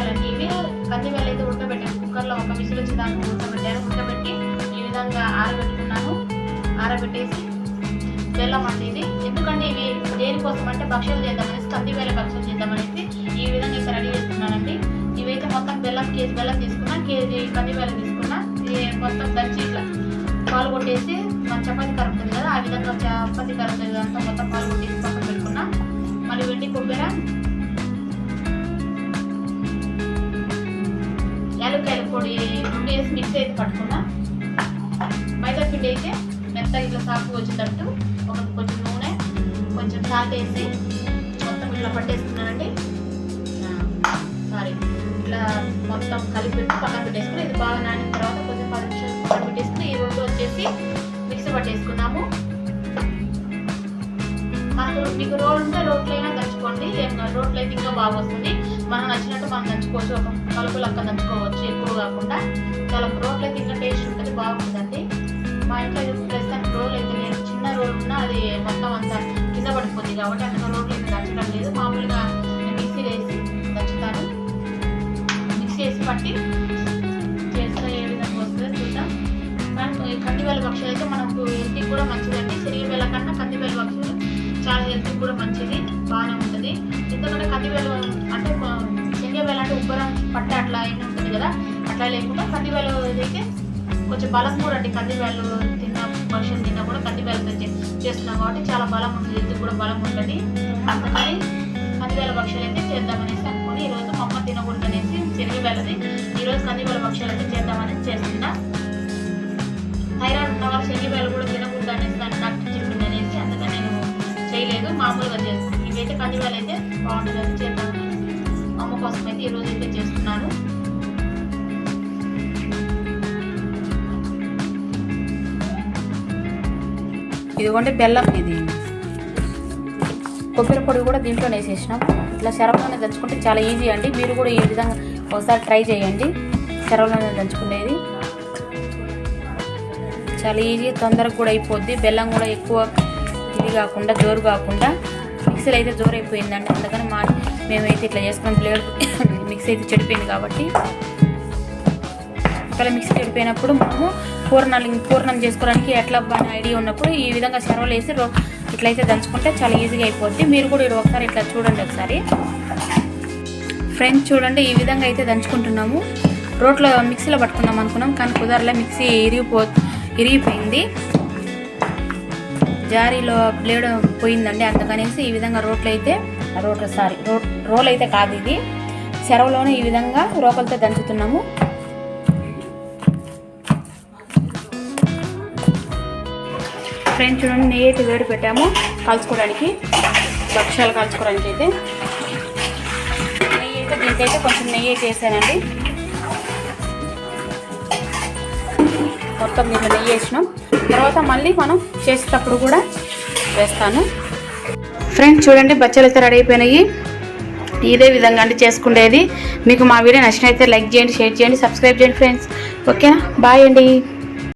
కందిబ్యాలండి ఇవి కందిబ్యాలు అయితే ఉడకబెట్టాను కుక్కర్లో ఒక విసులు దాన్ని ఉడకబెట్టాను ఉడకబెట్టి ఈ విధంగా ఆరబెట్టుకున్నాను. ఆరబెట్టేసి బెల్లం అంత ఇది. ఎందుకంటే ఇవి దేనికోసం అంటే భక్ష్యాలు చేద్దామనేసి కందివేల పక్షులు చేద్దామనేసి ఈ విధంగా ఇక్కడ రెడీ చేస్తున్నానండి. ఇవైతే మొత్తం బెల్లం కేజీ బెల్లం తీసుకున్నా కేజీ కందివేల తీసుకున్నా ఇది మొత్తం దంచి ఇట్లా పాలు కొట్టేసి మన చపాతి కరుపుతుంది కదా ఆ విధంగా చపాతి కరుగుతుంది అంతా మొత్తం పాలు కొట్టేసి పక్కన పెట్టుకున్నా. మళ్ళీ వెండి కొబ్బరి యాలక్కాయల పొడి గుండి వేసి మిక్స్ అయితే పట్టుకున్నా. మైదా పిండి అయితే మెత్తగా ఇట్లా సాకు వచ్చేటట్టు ఒక కొంచెం నూనె కొంచెం సాల్ట్ వేసి మొత్తం ఇట్లా పట్టేసుకున్నానండి. సారీ ఇట్లా మొత్తం కలిపి పెట్టి పక్కన పెట్టేసుకుని ఇది బాగా నానిన తర్వాత కొంచెం పది నిమిషాలు పక్కన పెట్టేసుకుని ఈ రెండు వచ్చేసి మిక్సీ పట్టేసుకున్నాము మనకు మీకు రోడ్ ఉంటే రోట్లో అయినా దంచుకోండి ఏం అయితే ఇంకా బాగా వస్తుంది. మనం నచ్చినట్టు మనం దంచుకోవచ్చు ఒక కలుపు లక్క దంచుకోవచ్చు. ఎక్కువ కాకుండా చాలా రోల్ అయితే ఇంకా టేస్ట్ ఉంటుంది బాగుంటుందండి మా ఇంట్లో ఇది ప్రస్తుతానికి రోల్ అయితే లేదు. చిన్న రోల్ ఉన్నా అది మొత్తం అంతా కింద పడిపోతుంది కాబట్టి అంత రోడ్లు అయితే దంచడం లేదు. మామూలుగా మిక్సీ వేసి దంచుతాను మిక్సీ వేసి పట్టి చేస్తే ఏ విధంగా వస్తుందో చూద్దాం. కానీ కందివేల పక్షులు అయితే మనకు హెల్త్కి కూడా మంచిదండి. శనగవేల కన్నా కందివేల పక్షులు చాలా హెల్త్కి కూడా మంచిది బాగానే ఉంటుంది. ఎందుకంటే కందివేలు అంటే శనగవేల అంటే ఉబ్బరం పట్టే అట్లా అయిన ఉంటుంది కదా అట్లా లేకుండా కందివేలు అయితే కొంచెం బలం కూడా అండి కందివేలు తిన్న మనుషులు తిన్నా కూడా కందివేలతో చేస్తున్నాం కాబట్టి చాలా బలం ఉంటుంది హెల్త్కి కూడా బలం ఉంటుంది. అందుకని కందివేల భక్ష్యాలు అయితే చేద్దామనేసి అనుకుని ఈరోజు మా అమ్మ తినకూడదు అనేసి ఈరోజు కందివేల భక్ష్యాలు అయితే చేద్దామనేసి చేస్తున్నా. థైరాయిడ్ ఉన్న వాళ్ళు శనగవేలు కూడా తినకూడదు అనేసి దాన్ని డాక్టర్ చెప్పింది అనేసి అందుకని నేను చేయలేదు మామూలుగా చేస్తాను. ఇవైతే కందివేలు అయితే బాగుంటుంది అని చేద్దాం మా అమ్మ కోసం అయితే ఈరోజు అయితే చేస్తున్నాను. ఇదిగోండి బెల్లం ఇది. కొబ్బరి పొడి కూడా దీంట్లో వేసేసినాం. ఇట్లా శరవలోనే దంచుకుంటే చాలా ఈజీ అండి. మీరు కూడా ఈ విధంగా ఒకసారి ట్రై చేయండి. శరవలోనే దంచుకునేది చాలా ఈజీ తొందరగా కూడా అయిపోద్ది. బెల్లం కూడా ఎక్కువ ఇది కాకుండా జోరు కాకుండా. మిక్సీలో అయితే జోరు అయిపోయిందండి అందుకని మా మేమైతే ఇట్లా చేసుకున్న. ప్లేట్ మిక్సీ అయితే చెడిపోయింది కాబట్టి. ఒకవేళ మిక్సీ చెడిపోయినప్పుడు మనము పూర్ణాలు పూర్ణం చేసుకోవడానికి ఎట్లా అని ఐడియా ఉన్నప్పుడు ఈ విధంగా సెరవలు వేసి రో ఇట్లయితే దంచుకుంటే చాలా ఈజీగా అయిపోద్ది. మీరు కూడా ఇది ఒకసారి ఇట్లా చూడండి ఒకసారి. ఫ్రెండ్స్ చూడండి ఈ విధంగా అయితే దంచుకుంటున్నాము. రోట్లో మిక్సీలో పట్టుకుందాం అనుకున్నాం కానీ కుదరలే మిక్సీ ఇరిగిపో ఇరిగిపోయింది. జారీలో బ్లేడ్ పోయిందండి అందుకనేసి ఈ విధంగా రోట్లు అయితే రోట్లో సారీ రో రోల్ అయితే కాదు ఇది. సెరవలోనే ఈ విధంగా రోకలతో దంచుతున్నాము. ఫ్రెండ్స్ చూడండి నెయ్యి అయితే వేడి పెట్టాము. కలుసుకోవడానికి భక్ష్యాలు కలుసుకోవడానికి అయితే. నెయ్యి అయితే దీనికైతే కొంచెం నెయ్యి అయితే వేసానండి మొత్తం దీంట్లో నెయ్యి వేసినాం. తర్వాత మళ్ళీ మనం చేసేటప్పుడు కూడా వేస్తాను. ఫ్రెండ్స్ చూడండి బచ్చలు అయితే రెడీ అయిపోయినాయి. ఇదే విధంగా అండి చేసుకునేది మీకు మా వీడియో నచ్చినైతే లైక్ చేయండి షేర్ చేయండి సబ్స్క్రైబ్ చేయండి ఫ్రెండ్స్. ఓకేనా? బాయ్ అండి.